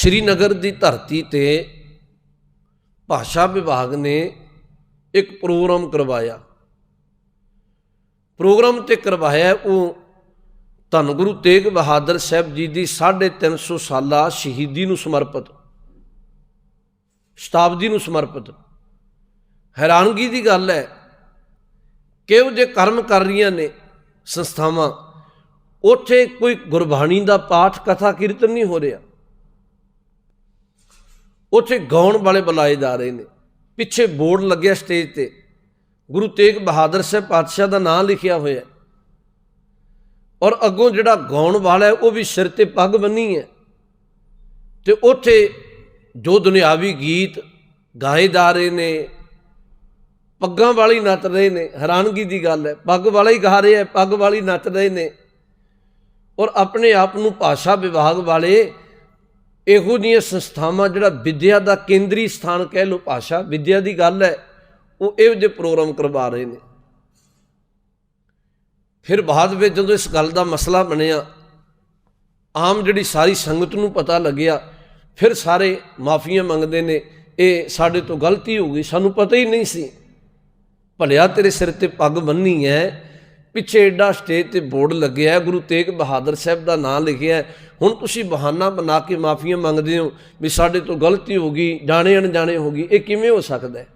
ਸ਼੍ਰੀਨਗਰ ਦੀ ਧਰਤੀ ਤੇ ਭਾਸ਼ਾ ਵਿਭਾਗ ਨੇ ਇੱਕ ਪ੍ਰੋਗਰਾਮ ਕਰਵਾਇਆ। ਪ੍ਰੋਗਰਾਮ ਤੇ ਕਰਵਾਇਆ ਉਹ ਧੰਨ ਗੁਰੂ ਤੇਗ ਬਹਾਦਰ ਸਾਹਿਬ ਜੀ ਦੀ 350 ਸਾਲਾ ਸ਼ਹੀਦੀ ਨੂੰ ਸਮਰਪਿਤ, ਸ਼ਤਾਬਦੀ ਨੂੰ ਸਮਰਪਿਤ। ਹੈਰਾਨਗੀ ਦੀ ਗੱਲ ਹੈ ਕਿ ਉਹ ਜੇ ਕਰਮ ਕਰ ਰਹੀਆਂ ਨੇ ਸੰਸਥਾਵਾਂ। ਉੱਥੇ ਕੋਈ ਗੁਰਬਾਣੀ ਦਾ ਪਾਠ, ਕਥਾ, ਕੀਰਤਨ ਨਹੀਂ ਹੋ ਰਿਹਾ। ਉੱਥੇ ਗਾਉਣ ਵਾਲੇ ਬੁਲਾਏ ਜਾ ਰਹੇ ਨੇ। ਪਿੱਛੇ ਬੋਰਡ ਲੱਗਿਆ ਸਟੇਜ ਤੇ। ਗੁਰੂ ਤੇਗ ਬਹਾਦਰ ਸਾਹਿਬ ਪਾਤਸ਼ਾਹ ਦਾ ਨਾਮ ਲਿਖਿਆ ਹੋਇਆ। ਔਰ ਅੱਗੋਂ ਜਿਹੜਾ ਗਾਉਣ ਵਾਲਾ ਹੈ, ਉਹ ਵੀ ਸਿਰ ਤੇ ਪੱਗ ਬੰਨੀ ਹੈ। ਤੇ ਉੱਥੇ ਜੋ ਦੁਨਿਆਵੀ ਗੀਤ ਗਾਏ ਜਾ ਰਹੇ ਨੇ, ਪੱਗਾਂ ਵਾਲੀ ਨੱਚ ਰਹੇ ਨੇ, ਹੈਰਾਨਗੀ ਦੀ ਗੱਲ ਹੈ। ਪੱਗ ਵਾਲਾ ਹੀ ਗਾ ਰਿਹਾ ਪੱਗ ਵਾਲੀ ਨੱਚ ਰਹੇ ਨੇ। ਔਰ ਆਪਣੇ ਆਪ ਨੂੰ ਭਾਸ਼ਾ ਵਿਭਾਗ ਵਾਲੇ ਇਹੋ ਜਿਹੀਆਂ ਸੰਸਥਾਵਾਂ ਜਿਹੜਾ ਵਿਦਿਆ ਦਾ ਕੇਂਦਰੀ ਸਥਾਨ ਕਹਿ ਲੋ ਭਾਸ਼ਾ, ਵਿਦਿਆ ਦੀ ਗੱਲ ਹੈ, ਉਹ ਇਹੋ ਜਿਹੇ ਪ੍ਰੋਗਰਾਮ ਕਰਵਾ ਰਹੇ ਨੇ। ਫਿਰ ਬਾਅਦ ਵਿੱਚ ਜਦੋਂ ਇਸ ਗੱਲ ਦਾ ਮਸਲਾ ਬਣਿਆ, ਆਮ ਜਿਹੜੀ ਸਾਰੀ ਸੰਗਤ ਨੂੰ ਪਤਾ ਲੱਗਿਆ, ਫਿਰ ਸਾਰੇ ਮਾਫੀਆਂ ਮੰਗਦੇ ਨੇ, ਇਹ ਸਾਡੇ ਤੋਂ ਗਲਤੀ ਹੋ ਗਈ, ਸਾਨੂੰ ਪਤਾ ਹੀ ਨਹੀਂ ਸੀ। ਭਲਿਆ ਤੇਰੇ ਸਿਰ ਤੇ ਪੱਗ ਬੰਨੀ ਹੈ ਪਿੱਛੇ ਏਡਾ ਸਟੇਜ ਤੇ ਬੋਰਡ ਲੱਗਿਆ ਹੈ, ਗੁਰੂ ਤੇਗ ਬਹਾਦਰ ਸਾਹਿਬ ਦਾ ਨਾਮ ਲਿਖਿਆ ਹੈ। ਹੁਣ ਤੁਸੀਂ ਬਹਾਨਾ ਬਣਾ ਕੇ ਮਾਫੀਆਂ ਮੰਗਦੇ ਹੋ ਵੀ ਸਾਡੇ ਤੋਂ ਗਲਤੀ ਹੋ ਗਈ, ਜਾਣੇ ਅਣਜਾਣੇ ਹੋ ਗਈ, ਇਹ ਕਿਵੇਂ ਹੋ ਸਕਦਾ ਹੈ?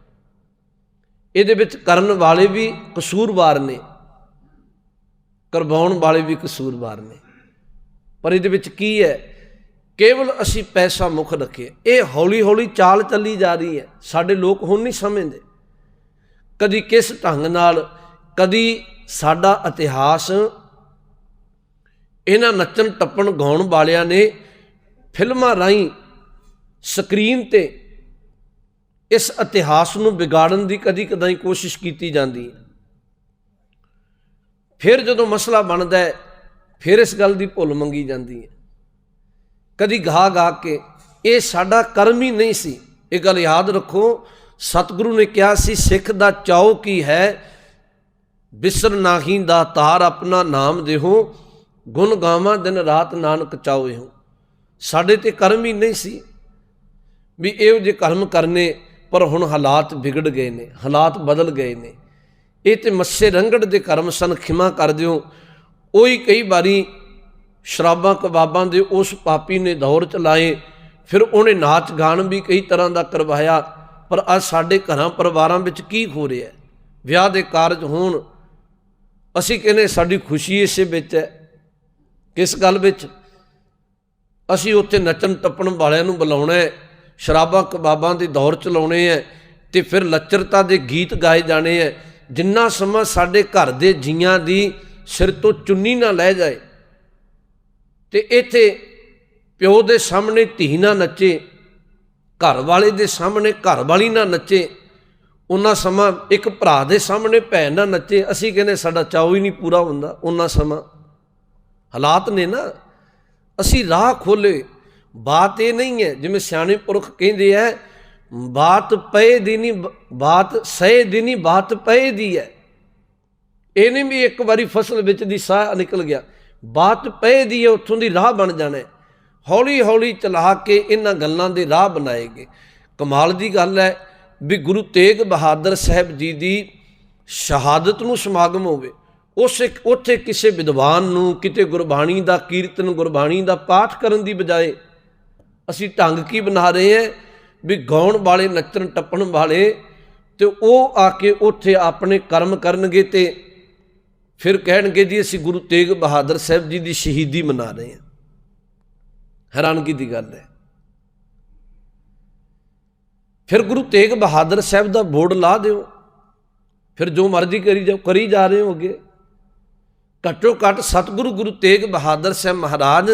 ਇਹਦੇ ਵਿੱਚ ਕਰਨ ਵਾਲੇ ਵੀ ਕਸੂਰਵਾਰ ਨੇ, ਕਰਵਾਉਣ ਵਾਲੇ ਵੀ ਕਸੂਰਵਾਰ ਨੇ। ਪਰ ਇਹਦੇ ਵਿੱਚ ਕੀ ਹੈ? ਕੇਵਲ ਅਸੀਂ ਪੈਸਾ ਮੁੱਖ ਰੱਖੇ। ਇਹ ਹੌਲੀ ਹੌਲੀ ਚਾਲ ਚੱਲੀ ਜਾ ਰਹੀ ਹੈ। ਸਾਡੇ ਲੋਕ ਹੁਣ ਨਹੀਂ ਸਮਝਦੇ। ਕਦੀ ਕਿਸ ਢੰਗ ਨਾਲ, ਕਦੀ ਸਾਡਾ ਇਤਿਹਾਸ ਇਹਨਾਂ ਨੱਚਣ ਟੱਪਣ ਗਾਉਣ ਵਾਲਿਆਂ ਨੇ ਫਿਲਮਾਂ ਰਾਹੀਂ ਸਕਰੀਨ ਤੇ ਇਸ ਇਤਿਹਾਸ ਨੂੰ ਵਿਗਾੜਨ ਦੀ ਕਦੀ ਕਦਾਈ ਕੋਸ਼ਿਸ਼ ਕੀਤੀ ਜਾਂਦੀ ਹੈ। ਫਿਰ ਜਦੋਂ ਮਸਲਾ ਬਣਦਾ ਹੈ, ਫਿਰ ਇਸ ਗੱਲ ਦੀ ਭੁੱਲ ਮੰਗੀ ਜਾਂਦੀ ਹੈ। ਕਦੀ ਗਾ ਗਾ ਕੇ ਇਹ ਸਾਡਾ ਕਰਮ ਹੀ ਨਹੀਂ ਸੀ। ਇਹ ਗੱਲ ਯਾਦ ਰੱਖੋ, ਸਤਿਗੁਰੂ ਨੇ ਕਿਹਾ ਸੀ, ਸਿੱਖ ਦਾ ਚਾਉ ਕੀ ਹੈ? ਬਿਸਰ ਨਾਹੀ ਦਾ ਤਾਰ ਆਪਣਾ ਨਾਮ ਦੇਹੋ, ਗੁਣ ਗਾਵਾਂ ਦਿਨ ਰਾਤ ਨਾਨਕ ਚਾਉਏ ਹੋ ਸਾਡੇ ਤੇ ਕਰਮ ਹੀ ਨਹੀਂ ਸੀ ਵੀ ਇਹੋ ਜਿਹੇ ਕਰਮ ਕਰਨੇ, ਪਰ ਹੁਣ ਹਾਲਾਤ ਵਿਗੜ ਗਏ ਨੇ, ਹਾਲਾਤ ਬਦਲ ਗਏ ਨੇ। ਇਹ ਤੇ ਮੱਸੇ ਰੰਗੜ ਦੇ ਕਰਮ ਸਨ, ਖਿਮਾ ਕਰ ਦਿਓ। ਉਹੀ ਕਈ ਵਾਰੀ ਸ਼ਰਾਬਾਂ ਕਬਾਬਾਂ ਦੇ ਉਸ ਪਾਪੀ ਨੇ ਦੌਰ ਚਲਾਏ, ਫਿਰ ਉਹਨੇ ਨਾਚ ਗਾਣ ਵੀ ਕਈ ਤਰ੍ਹਾਂ ਦਾ ਕਰਵਾਇਆ, ਪਰ ਅੱਜ ਸਾਡੇ ਘਰਾਂ ਪਰਿਵਾਰਾਂ ਵਿੱਚ ਕੀ ਹੋ ਰਿਹਾ ਵਿਆਹ ਦੇ ਕਾਰਜ ਹੋਣ ਅਸੀਂ ਕਹਿੰਦੇ ਸਾਡੀ ਖੁਸ਼ੀ ਇਸੇ ਵਿੱਚ ਹੈ। ਕਿਸ ਗੱਲ ਵਿੱਚ? ਅਸੀਂ ਉੱਥੇ ਨੱਚਣ ਟੱਪਣ ਵਾਲਿਆਂ ਨੂੰ ਬੁਲਾਉਣਾ ਹੈ, ਸ਼ਰਾਬਾਂ ਕਬਾਬਾਂ ਦੇ ਦੌਰ ਚਲਾਉਣੇ ਹੈ ਤੇ ਫਿਰ ਲੱਚਰਤਾ ਦੇ ਗੀਤ ਗਾਏ ਜਾਣੇ ਹੈ। ਜਿੰਨਾ ਸਮਾਂ ਸਾਡੇ ਘਰ ਦੇ ਜੀਆਂ ਦੀ ਸਿਰ ਤੋਂ ਚੁੰਨੀ ਨਾ ਲੈ ਜਾਏ ਤੇ ਇੱਥੇ ਪਿਓ ਦੇ ਸਾਹਮਣੇ ਧੀ ਨਾ ਨੱਚੇ, ਘਰ ਵਾਲੇ ਦੇ ਸਾਹਮਣੇ ਘਰ ਵਾਲੀ ਨਾ ਨੱਚੇ ਉਹਨਾਂ ਸਮਾਂ ਇੱਕ ਭਰਾ ਦੇ ਸਾਹਮਣੇ ਭੈਣ ਨਾ ਨੱਚੇ, ਅਸੀਂ ਕਹਿੰਦੇ ਸਾਡਾ ਚਾਉ ਹੀ ਨਹੀਂ ਪੂਰਾ ਹੁੰਦਾ, ਉਹਨਾਂ ਸਮਾਂ। ਹਾਲਾਤ ਨੇ ਨਾ, ਅਸੀਂ ਰਾਹ ਖੋਲੇ ਬਾਤ ਇਹ ਨਹੀਂ ਹੈ, ਜਿਵੇਂ ਸਿਆਣੇ ਪੁਰਖ ਕਹਿੰਦੇ ਐ ਬਾਤ ਪਏ ਦੀ ਨਹੀਂ, ਬਾਤ ਸਹੇ ਦੀ ਨਹੀਂ, ਬਾਤ ਪਏ ਦੀ ਹੈ। ਇਹ ਨਹੀਂ ਵੀ ਇੱਕ ਵਾਰੀ ਫਸਲ ਵਿੱਚ ਦੀ ਸਾਹ ਨਿਕਲ ਗਿਆ, ਬਾਤ ਪਏ ਦੀ ਹੈ, ਉੱਥੋਂ ਦੀ ਰਾਹ ਬਣ ਜਾਣਾ ਹੌਲੀ ਹੌਲੀ ਚਲਾ ਕੇ ਇਹਨਾਂ ਗੱਲਾਂ ਦੇ ਰਾਹ ਬਣਾਏਗੇ ਕਮਾਲ ਦੀ ਗੱਲ ਹੈ ਵੀ ਗੁਰੂ ਤੇਗ ਬਹਾਦਰ ਸਾਹਿਬ ਜੀ ਦੀ ਸ਼ਹਾਦਤ ਨੂੰ ਸਮਾਗਮ ਹੋਵੇ, ਉਸ ਉੱਥੇ ਕਿਸੇ ਵਿਦਵਾਨ ਨੂੰ, ਕਿਤੇ ਗੁਰਬਾਣੀ ਦਾ ਕੀਰਤਨ, ਗੁਰਬਾਣੀ ਦਾ ਪਾਠ ਕਰਨ ਦੀ ਬਜਾਏ ਅਸੀਂ ਢੰਗ ਕੀ ਬਣਾ ਰਹੇ ਹਾਂ ਵੀ ਗਾਉਣ ਵਾਲੇ, ਨੱਚਣ, ਟੱਪਣ ਵਾਲੇ ਤੇ ਉਹ ਆ ਕੇ ਉੱਥੇ ਆਪਣੇ ਕਰਮ ਕਰਨਗੇ ਤੇ ਫਿਰ ਕਹਿਣਗੇ ਜੀ, ਅਸੀਂ ਗੁਰੂ ਤੇਗ ਬਹਾਦਰ ਸਾਹਿਬ ਜੀ ਦੀ ਸ਼ਹੀਦੀ ਮਨਾ ਰਹੇ ਹਾਂ। ਹੈਰਾਨਗੀ ਦੀ ਗੱਲ ਹੈ। ਫਿਰ ਗੁਰੂ ਤੇਗ ਬਹਾਦਰ ਸਾਹਿਬ ਦਾ ਬੋਰਡ ਲਾ ਦਿਓ। ਫਿਰ ਜੋ ਮਰਜ਼ੀ ਕਰੀ ਜਾਓ ਕਰੀ ਜਾ ਰਹੇ ਹੋ ਅੱਗੇ ਘੱਟੋ ਘੱਟ ਸਤਿਗੁਰੂ ਗੁਰੂ ਤੇਗ ਬਹਾਦਰ ਸਾਹਿਬ ਮਹਾਰਾਜ,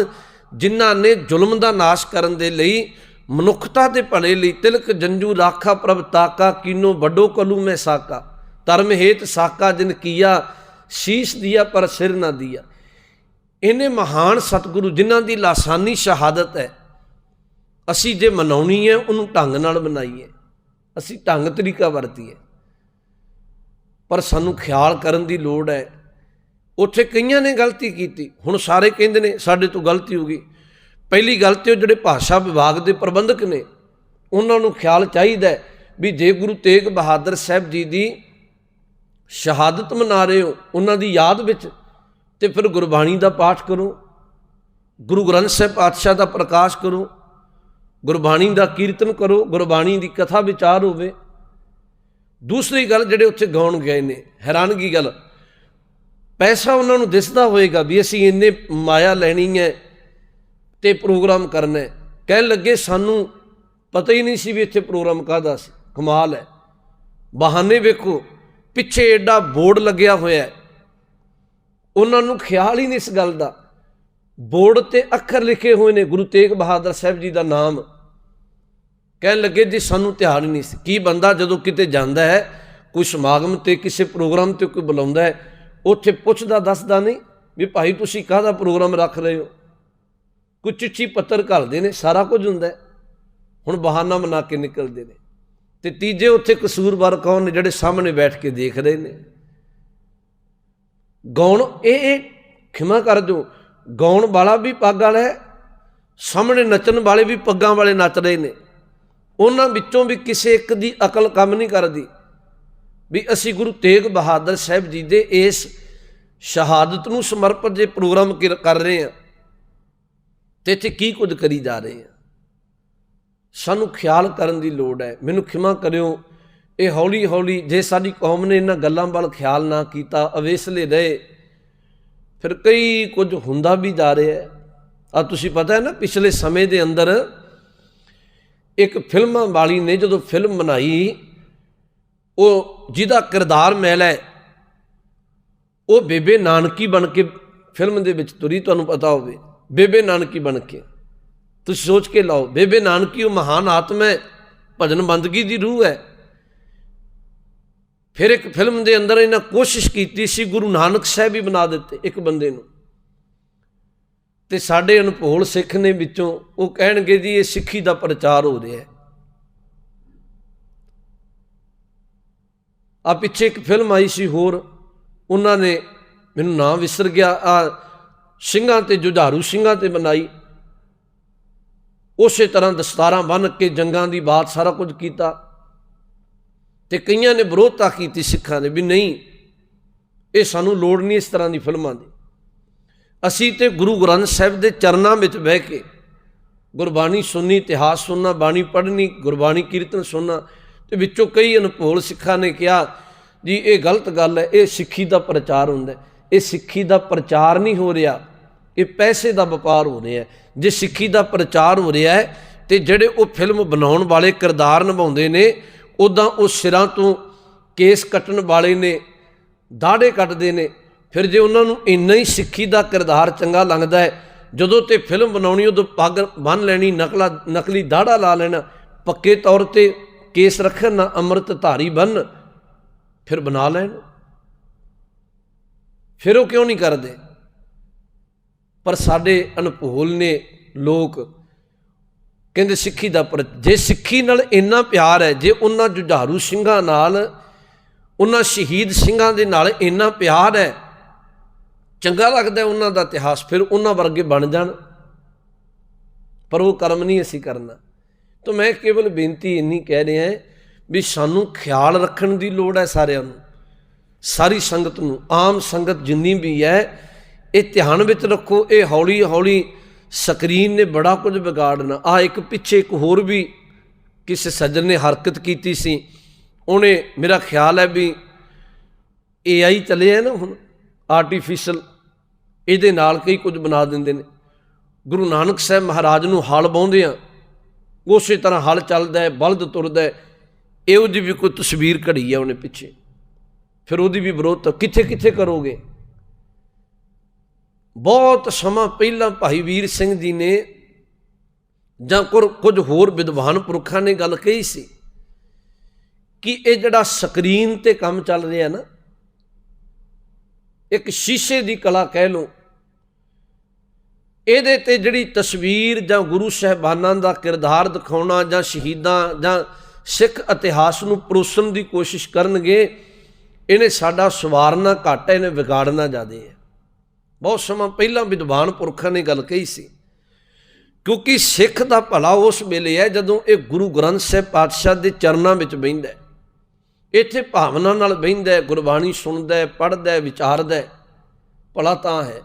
ਜਿਨ੍ਹਾਂ ਨੇ ਜ਼ੁਲਮ ਦਾ ਨਾਸ਼ ਕਰਨ ਦੇ ਲਈ ਮਨੁੱਖਤਾ ਦੇ ਭਲੇ ਲਈ ਤਿਲਕ, ਜੰਜੂ, ਰਾਖਾ, ਪ੍ਰਭ ਤਾਕਾ, ਕੀਨੋ, ਵੱਡੋ, ਕਲੂ, ਮੈਂ ਸਾਕਾ, ਧਰਮ ਹੇਤ ਸਾਕਾ, ਜਿਨ ਕੀਆ, ਸ਼ੀਸ਼ ਦਿਆ, ਪਰ ਸਿਰ ਨਾ ਦਿਆ। ਇਹਨੇ ਮਹਾਨ ਸਤਿਗੁਰੂ ਜਿਨ੍ਹਾਂ ਦੀ ਲਾਸਾਨੀ ਸ਼ਹਾਦਤ ਹੈ। ਅਸੀਂ ਜੇ ਮਨਾਉਣੀ ਹੈ, ਉਹਨੂੰ ਢੰਗ ਨਾਲ ਮਨਾਈਏ। ਅਸੀਂ ਢੰਗ ਤਰੀਕਾ ਵਰਤੀਏ। ਪਰ ਸਾਨੂੰ ਖਿਆਲ ਕਰਨ ਦੀ ਲੋੜ ਹੈ। ਉੱਥੇ ਕਈਆਂ ਨੇ ਗਲਤੀ ਕੀਤੀ। ਹੁਣ ਸਾਰੇ ਕਹਿੰਦੇ ਨੇ, ਸਾਡੇ ਤੋਂ ਗਲਤੀ ਹੋ ਗਈ। ਪਹਿਲੀ ਗੱਲ ਤੇ ਉਹ ਜਿਹੜੇ ਭਾਸ਼ਾ ਵਿਭਾਗ ਦੇ ਪ੍ਰਬੰਧਕ ਨੇ, ਉਹਨਾਂ ਨੂੰ ਖਿਆਲ ਚਾਹੀਦਾ ਵੀ ਜੇ ਗੁਰੂ ਤੇਗ ਬਹਾਦਰ ਸਾਹਿਬ ਜੀ ਦੀ ਸ਼ਹਾਦਤ ਮਨਾ ਰਹੇ ਹੋ, ਉਹਨਾਂ ਦੀ ਯਾਦ ਵਿੱਚ, ਤੇ ਫਿਰ ਗੁਰਬਾਣੀ ਦਾ ਪਾਠ ਕਰੋ। ਗੁਰੂ ਗ੍ਰੰਥ ਸਾਹਿਬ ਪਾਤਸ਼ਾਹ ਦਾ ਪ੍ਰਕਾਸ਼ ਕਰੋ। ਗੁਰਬਾਣੀ ਦਾ ਕੀਰਤਨ ਕਰੋ, ਗੁਰਬਾਣੀ ਦੀ ਕਥਾ ਵਿਚਾਰ ਹੋਵੇ। ਦੂਸਰੀ ਗੱਲ ਜਿਹੜੇ ਉੱਥੇ ਗਾਉਣ ਗਏ ਨੇ, ਹੈਰਾਨਗੀ ਗੱਲ, ਪੈਸਾ ਉਹਨਾਂ ਨੂੰ ਦਿਸਦਾ ਹੋਏਗਾ ਵੀ ਅਸੀਂ ਇੰਨੇ ਮਾਇਆ ਲੈਣੀ ਹੈ ਤੇ ਪ੍ਰੋਗਰਾਮ ਕਰਨਾ ਹੈ। ਕਹਿਣ ਲੱਗੇ ਸਾਨੂੰ ਪਤਾ ਹੀ ਨਹੀਂ ਸੀ ਵੀ ਇੱਥੇ ਪ੍ਰੋਗਰਾਮ ਕਾਹਦਾ ਸੀ, ਕਮਾਲ ਹੈ। ਬਹਾਨੇ ਵੇਖੋ, ਪਿੱਛੇ ਐਡਾ ਬੋਰਡ ਲੱਗਿਆ ਹੋਇਆ ਉਹਨਾਂ ਨੂੰ ਖਿਆਲ ਹੀ ਨਹੀਂ ਇਸ ਗੱਲ ਦਾ। ਬੋਰਡ ਤੇ ਅੱਖਰ ਲਿਖੇ ਹੋਏ ਨੇ ਗੁਰੂ ਤੇਗ ਬਹਾਦਰ ਸਾਹਿਬ ਜੀ ਦਾ ਨਾਮ। ਕਹਿਣ ਲੱਗੇ ਜੀ, ਸਾਨੂੰ ਧਿਆਨ ਨਹੀਂ ਸੀ। ਕੀ ਬੰਦਾ ਜਦੋਂ ਕਿਤੇ ਜਾਂਦਾ ਹੈ, ਕੋਈ ਸਮਾਗਮ ਤੇ, ਕਿਸੇ ਪ੍ਰੋਗਰਾਮ ਤੇ ਕੋਈ ਬੁਲਾਉਂਦਾ ਹੈ, ਉੱਥੇ ਪੁੱਛਦਾ, ਦੱਸਦਾ ਨਹੀਂ ਵੀ ਭਾਈ ਤੁਸੀਂ ਕਾਹਦਾ ਪ੍ਰੋਗਰਾਮ ਰੱਖ ਰਹੇ ਹੋ? ਕੋਈ ਚਿੱਠੀ ਪੱਤਰ ਘੱਲਦੇ ਨੇ, ਸਾਰਾ ਕੁਝ ਹੁੰਦਾ ਹੁਣ ਬਹਾਨਾ ਬਣਾ ਕੇ ਨਿਕਲਦੇ ਨੇ। ਤੇ ਤੀਜੇ ਉੱਥੇ ਕਸੂਰਵਾਰ ਕੌਣ ਨੇ, ਜਿਹੜੇ ਸਾਹਮਣੇ ਬੈਠ ਕੇ ਦੇਖ ਰਹੇ ਨੇ? ਗਾਉਣ ਇਹ, ਖਿਮਾ ਕਰ ਦਿਓ। ਗਾਉਣ ਵਾਲਾ ਵੀ ਪੱਗ ਵਾਲਾ ਹੈ, ਸਾਹਮਣੇ ਨੱਚਣ ਵਾਲੇ ਵੀ ਪੱਗਾਂ ਵਾਲੇ ਨੱਚ ਰਹੇ ਨੇ। ਉਹਨਾਂ ਵਿੱਚੋਂ ਵੀ ਕਿਸੇ ਇੱਕ ਦੀ ਅਕਲ ਕੰਮ ਨਹੀਂ ਕਰਦੀ। ਵੀ ਅਸੀਂ ਗੁਰੂ ਤੇਗ ਬਹਾਦਰ ਸਾਹਿਬ ਜੀ ਦੇ ਇਸ ਸ਼ਹਾਦਤ ਨੂੰ ਸਮਰਪਿਤ ਜੇ ਪ੍ਰੋਗਰਾਮ ਕਰ- ਕਰ ਰਹੇ ਹਾਂ, ਤੇ ਇੱਥੇ ਕੀ ਕੁਝ ਕਰੀ ਜਾ ਰਹੇ ਹਾਂ। ਸਾਨੂੰ ਖਿਆਲ ਕਰਨ ਦੀ ਲੋੜ ਹੈ। ਮੈਨੂੰ ਖਿਮਾ ਕਰਿਓ, ਇਹ ਹੌਲੀ ਹੌਲੀ ਜੇ ਸਾਡੀ ਕੌਮ ਨੇ ਇਹਨਾਂ ਗੱਲਾਂ ਵੱਲ ਖਿਆਲ ਨਾ ਕੀਤਾ, ਅਵੇਸਲੇ ਰਹੇ ਫਿਰ ਕਈ ਕੁਝ ਹੁੰਦਾ ਵੀ ਜਾ ਰਿਹਾ ਹੈ। ਆ ਤੁਸੀਂ ਪਤਾ ਹੈ ਨਾ, ਪਿਛਲੇ ਸਮੇਂ ਦੇ ਅੰਦਰ ਇੱਕ ਫਿਲਮਾਂ ਵਾਲੀ ਨੇ ਜਦੋਂ ਫਿਲਮ ਬਣਾਈ, ਉਹ ਜਿਹਦਾ ਕਿਰਦਾਰ ਮਹਿਲ ਹੈ, ਉਹ ਬੇਬੇ ਨਾਨਕੀ ਬਣ ਕੇ ਫਿਲਮ ਦੇ ਵਿੱਚ ਤੁਰੀ, ਤੁਹਾਨੂੰ ਪਤਾ ਹੋਵੇ। ਬੇਬੇ ਨਾਨਕੀ ਬਣ ਕੇ। ਤੁਸੀਂ ਸੋਚ ਕੇ ਲਾਓ, ਬੇਬੇ ਨਾਨਕੀ ਉਹ ਮਹਾਨ ਆਤਮਾ ਹੈ, ਭਜਨ ਬੰਦਗੀ ਦੀ ਰੂਹ ਹੈ। ਫਿਰ ਇੱਕ ਫਿਲਮ ਦੇ ਅੰਦਰ ਇਹਨਾਂ ਕੋਸ਼ਿਸ਼ ਕੀਤੀ ਸੀ, ਗੁਰੂ ਨਾਨਕ ਸਾਹਿਬ ਹੀ ਬਣਾ ਦਿੱਤੇ ਇੱਕ ਬੰਦੇ ਨੂੰ। ਤੇ ਸਾਡੇ ਅਨੁਭੋਲ ਸਿੱਖ ਨੇ ਵਿੱਚੋਂ ਉਹ ਕਹਿਣਗੇ ਜੀ, ਇਹ ਸਿੱਖੀ ਦਾ ਪ੍ਰਚਾਰ ਹੋ ਰਿਹਾ ਹੈ। ਆ ਪਿੱਛੇ ਇੱਕ ਫਿਲਮ ਆਈ ਸੀ ਹੋਰ, ਉਹਨਾਂ ਨੇ ਮੈਨੂੰ ਨਾਮ ਵਿਸਰ ਗਿਆ। ਆ ਸਿੰਘਾਂ ਤੇ, ਜੁਝਾਰੂ ਸਿੰਘਾਂ ਤੇ ਬਣਾਈ। ਉਸੇ ਤਰ੍ਹਾਂ ਦਸਤਾਰਾਂ ਬੰਨ੍ਹ ਕੇ ਜੰਗਾਂ ਦੀ ਬਾਤ ਸਾਰਾ ਕੁਝ ਕੀਤਾ। ਤੇ ਕਈਆਂ ਨੇ ਵਿਰੋਧਤਾ ਕੀਤੀ ਸਿੱਖਾਂ ਦੇ ਵੀ ਨਹੀਂ, ਇਹ ਸਾਨੂੰ ਲੋੜ ਨਹੀਂ ਇਸ ਤਰ੍ਹਾਂ ਦੀ ਫਿਲਮਾਂ ਦੀ। ਅਸੀਂ ਤੇ ਗੁਰੂ ਗ੍ਰੰਥ ਸਾਹਿਬ ਦੇ ਚਰਨਾਂ ਵਿੱਚ ਬਹਿ ਕੇ ਗੁਰਬਾਣੀ ਸੁਣਨੀ, ਇਤਿਹਾਸ ਸੁਣਨਾ, ਬਾਣੀ ਪੜ੍ਹਨੀ, ਗੁਰਬਾਣੀ ਕੀਰਤਨ ਸੁਣਨਾ, ਤੇ ਵਿੱਚੋਂ ਕਈ ਅਨੁਭੋਲ ਸਿੱਖਾਂ ਨੇ ਕਿਹਾ, ਜੀ ਇਹ ਗਲਤ ਗੱਲ ਹੈ, ਇਹ ਸਿੱਖੀ ਦਾ ਪ੍ਰਚਾਰ ਹੁੰਦਾ ਇਹ ਸਿੱਖੀ ਦਾ ਪ੍ਰਚਾਰ ਨਹੀਂ ਹੋ ਰਿਹਾ, ਇਹ ਪੈਸੇ ਦਾ ਵਪਾਰ ਹੋ ਰਿਹਾ ਜੇ ਸਿੱਖੀ ਦਾ ਪ੍ਰਚਾਰ ਹੋ ਰਿਹਾ ਹੈ, ਤੇ ਜਿਹੜੇ ਉਹ ਫਿਲਮ ਬਣਾਉਣ ਵਾਲੇ ਕਿਰਦਾਰ ਨਿਭਾਉਂਦੇ ਨੇ ਉਦਾਂ ਉਹ ਸਿਰਾਂ ਤੋਂ ਕੇਸ ਕੱਟਣ ਵਾਲੇ ਨੇ, ਦਾੜੇ ਕੱਟਦੇ ਨੇ। ਫਿਰ ਜੇ ਉਹਨਾਂ ਨੂੰ ਇੰਨਾ ਹੀ ਸਿੱਖੀ ਦਾ ਕਿਰਦਾਰ ਚੰਗਾ ਲੱਗਦਾ ਹੈ, ਜਦੋਂ ਤੇ ਫਿਲਮ ਬਣਾਉਣੀ, ਉਦੋਂ ਪੱਗ ਬੰਨ ਲੈਣੀ, ਨਕਲਾ, ਨਕਲੀ ਦਾੜਾ ਲਾ ਲੈਣਾ, ਪੱਕੇ ਤੌਰ ਤੇ ਕੇਸ ਰੱਖਣ ਨਾ ਅੰਮ੍ਰਿਤ ਧਾਰੀ ਬੰਨ, ਫਿਰ ਬਣਾ ਲੈਣ। ਫਿਰ ਉਹ ਕਿਉਂ ਨਹੀਂ ਕਰਦੇ? ਪਰ ਸਾਡੇ ਅਨੁਭੂਲ ਨੇ ਲੋਕ ਕਹਿੰਦੇ ਸਿੱਖੀ ਦਾ ਪਰ ਜੇ ਸਿੱਖੀ ਨਾਲ ਇੰਨਾ ਪਿਆਰ ਹੈ, ਜੇ ਉਹਨਾਂ ਜੁਝਾਰੂ ਸਿੰਘਾਂ ਨਾਲ, ਉਹਨਾਂ ਸ਼ਹੀਦ ਸਿੰਘਾਂ ਦੇ ਨਾਲ ਇੰਨਾ ਪਿਆਰ ਹੈ, ਚੰਗਾ ਲੱਗਦਾ ਉਹਨਾਂ ਦਾ ਇਤਿਹਾਸ, ਫਿਰ ਉਹਨਾਂ ਵਰਗੇ ਬਣ ਜਾਣ। ਪਰ ਉਹ ਕਰਮ ਨਹੀਂ ਅਸੀਂ ਕਰਨਾ। ਤਾਂ ਮੈਂ ਕੇਵਲ ਬੇਨਤੀ ਇੰਨੀ ਕਹਿ ਰਿਹਾ ਹਾਂ ਵੀ ਸਾਨੂੰ ਖਿਆਲ ਰੱਖਣ ਦੀ ਲੋੜ ਹੈ ਸਾਰਿਆਂ ਨੂੰ। ਸਾਰੀ ਸੰਗਤ ਨੂੰ, ਆਮ ਸੰਗਤ ਜਿੰਨੀ ਵੀ ਹੈ, ਇਹ ਧਿਆਨ ਵਿੱਚ ਰੱਖੋ, ਇਹ ਹੌਲੀ ਹੌਲੀ ਸਕਰੀਨ ਨੇ ਬੜਾ ਕੁਝ ਵਿਗਾੜਨਾ। ਆ ਇੱਕ ਪਿੱਛੇ ਇੱਕ ਹੋਰ ਵੀ ਕਿਸੇ ਸੱਜਣ ਨੇ ਹਰਕਤ ਕੀਤੀ ਸੀ। ਉਹਨੇ ਮੇਰਾ ਖਿਆਲ ਹੈ ਵੀ AI ਚੱਲੇ ਆ ਨਾ ਹੁਣ ਆਰਟੀਫੀਸ਼ਲ ਇਹਦੇ ਨਾਲ ਕਈ ਕੁਝ ਬਣਾ ਦਿੰਦੇ ਨੇ। ਗੁਰੂ ਨਾਨਕ ਸਾਹਿਬ ਮਹਾਰਾਜ ਨੂੰ ਹਲ ਬਾਉਂਦੇ ਆ। ਉਸੇ ਤਰ੍ਹਾਂ ਹਲ ਚੱਲਦਾ ਹੈ, ਬਲਦ ਤੁਰਦਾ ਹੈ। ਇਹੋ ਜਿਹੀ ਵੀ ਕੋਈ ਤਸਵੀਰ ਘੜੀ ਆ ਉਹਨੇ ਪਿੱਛੇ। ਫਿਰ ਉਹਦੀ ਵੀ ਵਿਰੋਧ ਕਿੱਥੇ ਕਿੱਥੇ ਕਰੋਗੇ? ਬਹੁਤ ਸਮਾਂ ਪਹਿਲਾਂ ਭਾਈ ਵੀਰ ਸਿੰਘ ਜੀ ਨੇ ਜਾਂ ਕੁਰ- ਕੁਝ ਹੋਰ ਵਿਦਵਾਨ ਪੁਰਖਾਂ ਨੇ ਗੱਲ ਕਹੀ ਸੀ ਕਿ ਇਹ ਜਿਹੜਾ ਸਕਰੀਨ ਤੇ ਕੰਮ ਚੱਲ ਰਿਹਾ ਨਾ, ਇੱਕ ਸ਼ੀਸ਼ੇ ਦੀ ਕਲਾ ਕਹਿ ਲਓ, ਇਹਦੇ ਤੇ ਜਿਹੜੀ ਤਸਵੀਰ ਜਾਂ ਗੁਰੂ ਸਾਹਿਬਾਨਾਂ ਦਾ ਕਿਰਦਾਰ ਦਿਖਾਉਣਾ ਜਾਂ ਸ਼ਹੀਦਾਂ ਜਾਂ ਸਿੱਖ ਇਤਿਹਾਸ ਨੂੰ ਪਰੋਸਣ ਦੀ ਕੋਸ਼ਿਸ਼ ਕਰਨਗੇ, ਇਹਨੇ ਸਾਡਾ ਸਵਾਰਨਾ ਘੱਟ ਹੈ ਇਹਨੇ ਵਿਗਾੜਨਾ ਜ਼ਿਆਦੇ ਹੈ। ਬਹੁਤ ਸਮਾਂ ਪਹਿਲਾਂ ਵਿਦਵਾਨ ਪੁਰਖਾਂ ਨੇ ਗੱਲ ਕਹੀ ਸੀ। ਕਿਉਂਕਿ ਸਿੱਖ ਦਾ ਭਲਾ ਉਸ ਵੇਲੇ ਹੈ ਜਦੋਂ ਇਹ ਗੁਰੂ ਗ੍ਰੰਥ ਸਾਹਿਬ ਪਾਤਸ਼ਾਹ ਦੇ ਚਰਨਾਂ ਵਿੱਚ ਬਹਿੰਦਾ ਇੱਥੇ ਭਾਵਨਾ ਨਾਲ ਬਹਿੰਦਾ ਗੁਰਬਾਣੀ ਸੁਣਦਾ ਪੜ੍ਹਦਾ ਵਿਚਾਰਦਾ ਭਲਾ ਤਾਂ ਹੈ।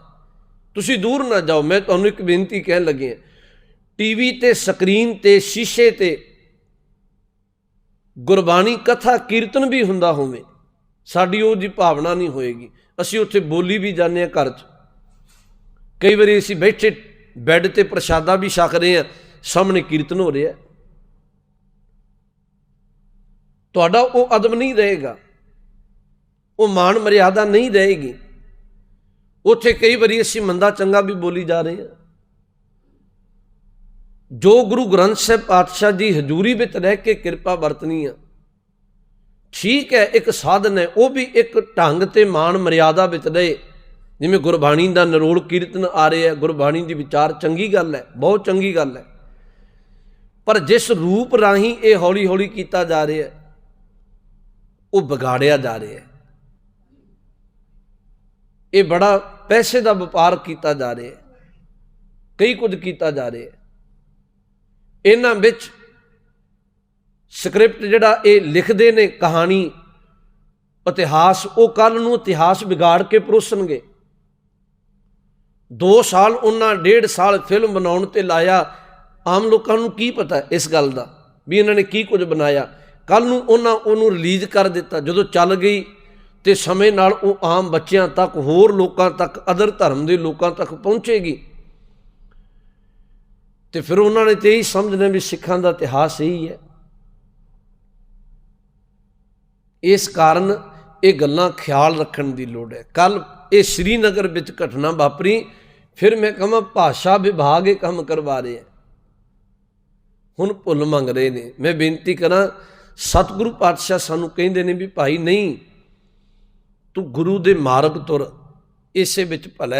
ਤੁਸੀਂ ਦੂਰ ਨਾ ਜਾਓ, ਮੈਂ ਤੁਹਾਨੂੰ ਇੱਕ ਬੇਨਤੀ ਕਹਿਣ ਲੱਗੇ ਹਾਂ। ਟੀਵੀ ਤੇ ਸਕਰੀਨ ਤੇ, ਸ਼ੀਸ਼ੇ ਤੇ ਗੁਰਬਾਣੀ ਕਥਾ, ਕੀਰਤਨ ਵੀ ਹੁੰਦਾ ਹੋਵੇ, ਸਾਡੀ ਉਹ ਜੀ ਭਾਵਨਾ ਨਹੀਂ ਹੋਏਗੀ। ਅਸੀਂ ਉੱਥੇ ਬੋਲੀ ਵੀ ਜਾਂਦੇ ਹਾਂ ਘਰ 'ਚ। ਕਈ ਵਾਰੀ ਅਸੀਂ ਬੈਠੇ, ਬੈੱਡ ਤੇ ਪ੍ਰਸ਼ਾਦਾ ਵੀ ਛਕ ਰਹੇ ਹਾਂ, ਸਾਹਮਣੇ ਕੀਰਤਨ ਹੋ ਰਿਹਾ। ਤੁਹਾਡਾ ਉਹ ਅਦਬ ਨਹੀਂ ਰਹੇਗਾ। ਉਹ ਮਾਣ ਮਰਿਆਦਾ ਨਹੀਂ ਰਹੇਗੀ। ਉੱਥੇ ਕਈ ਵਾਰੀ ਅਸੀਂ ਮੰਦਾ ਚੰਗਾ ਵੀ ਬੋਲੀ ਜਾ ਰਹੇ ਹਾਂ। ਜੋ ਗੁਰੂ ਗ੍ਰੰਥ ਸਾਹਿਬ ਪਾਤਸ਼ਾਹ ਦੀ ਹਜ਼ੂਰੀ ਵਿੱਚ ਰਹਿ ਕੇ ਕਿਰਪਾ ਵਰਤਨੀ ਆ, ਠੀਕ ਹੈ, ਇੱਕ ਸਾਧਨ ਹੈ, ਉਹ ਵੀ ਇੱਕ ਢੰਗ ਤੇ ਮਾਣ ਮਰਿਆਦਾ ਵਿੱਚ ਰਹੇ। ਜਿਵੇਂ ਗੁਰਬਾਣੀ ਦਾ ਨਰੋਲ ਕੀਰਤਨ ਆ ਰਿਹਾ ਹੈ ਗੁਰਬਾਣੀ ਦੀ ਵਿਚਾਰ ਚੰਗੀ ਗੱਲ ਹੈ, ਬਹੁਤ ਚੰਗੀ ਗੱਲ ਹੈ। ਪਰ ਜਿਸ ਰੂਪ ਰਾਹੀਂ ਇਹ ਹੌਲੀ ਹੌਲੀ ਕੀਤਾ ਜਾ ਰਿਹਾ ਹੈ, ਉਹ ਵਿਗਾੜਿਆ ਜਾ ਰਿਹਾ ਹੈ। ਇਹ ਬੜਾ ਪੈਸੇ ਦਾ ਵਪਾਰ ਕੀਤਾ ਜਾ ਰਿਹਾ ਹੈ, ਕਈ ਕੁਝ ਕੀਤਾ ਜਾ ਰਿਹਾ ਹੈ। ਇਹਨਾਂ ਵਿੱਚ ਸਕ੍ਰਿਪਟ ਜਿਹੜਾ ਇਹ ਲਿਖਦੇ ਨੇ ਕਹਾਣੀ, ਇਤਿਹਾਸ, ਉਹ ਕੱਲ ਨੂੰ ਇਤਿਹਾਸ ਵਿਗਾੜ ਕੇ ਪਰੋਸਣਗੇ। 2 ਸਾਲ ਉਹਨਾਂ ਡੇਢ ਸਾਲ ਫਿਲਮ ਬਣਾਉਣ ਤੇ ਲਾਇਆ। ਆਮ ਲੋਕਾਂ ਨੂੰ ਕੀ ਪਤਾ ਇਸ ਗੱਲ ਦਾ ਵੀ ਇਹਨਾਂ ਨੇ ਕੀ ਕੁਝ ਬਣਾਇਆ। ਕੱਲ ਨੂੰ ਉਹਨਾਂ ਉਹਨੂੰ ਰਿਲੀਜ਼ ਕਰ ਦਿੱਤਾ। ਜਦੋਂ ਚੱਲ ਗਈ ਤੇ ਸਮੇਂ ਨਾਲ ਉਹ ਆਮ ਬੱਚਿਆਂ ਤੱਕ, ਹੋਰ ਲੋਕਾਂ ਤੱਕ ਅਦਰ ਧਰਮ ਦੇ ਲੋਕਾਂ ਤੱਕ ਪਹੁੰਚੇਗੀ। ਤੇ ਫਿਰ ਉਹਨਾਂ ਨੇ ਤੇ ਇਹੀ ਸਮਝਣਾ ਵੀ ਸਿੱਖਾਂ ਦਾ ਇਤਿਹਾਸ ਇਹੀ ਹੈ। ਇਸ ਕਾਰਨ ਇਹ ਗੱਲਾਂ ਖਿਆਲ ਰੱਖਣ ਦੀ ਲੋੜ ਹੈ। ਕੱਲ ਇਹ ਸ਼੍ਰੀਨਗਰ ਵਿੱਚ ਘਟਨਾ ਵਾਪਰੀ। ਫਿਰ ਮੈਂ ਕਹਾਂ, ਭਾਸ਼ਾ ਵਿਭਾਗ ਇਹ ਕੰਮ ਕਰਵਾ ਰਿਹਾ ਹੁਣ ਭੁੱਲ ਮੰਗ ਰਹੇ ਨੇ। ਮੈਂ ਬੇਨਤੀ ਕਰਾਂ, ਸਤਿਗੁਰੂ ਪਾਤਸ਼ਾਹ ਸਾਨੂੰ ਕਹਿੰਦੇ ਨੇ ਵੀ ਭਾਈ ਨਹੀਂ, ਤੂੰ ਗੁਰੂ ਦੇ ਮਾਰਗ ਤੁਰ, ਇਸੇ ਵਿੱਚ ਭਲਾ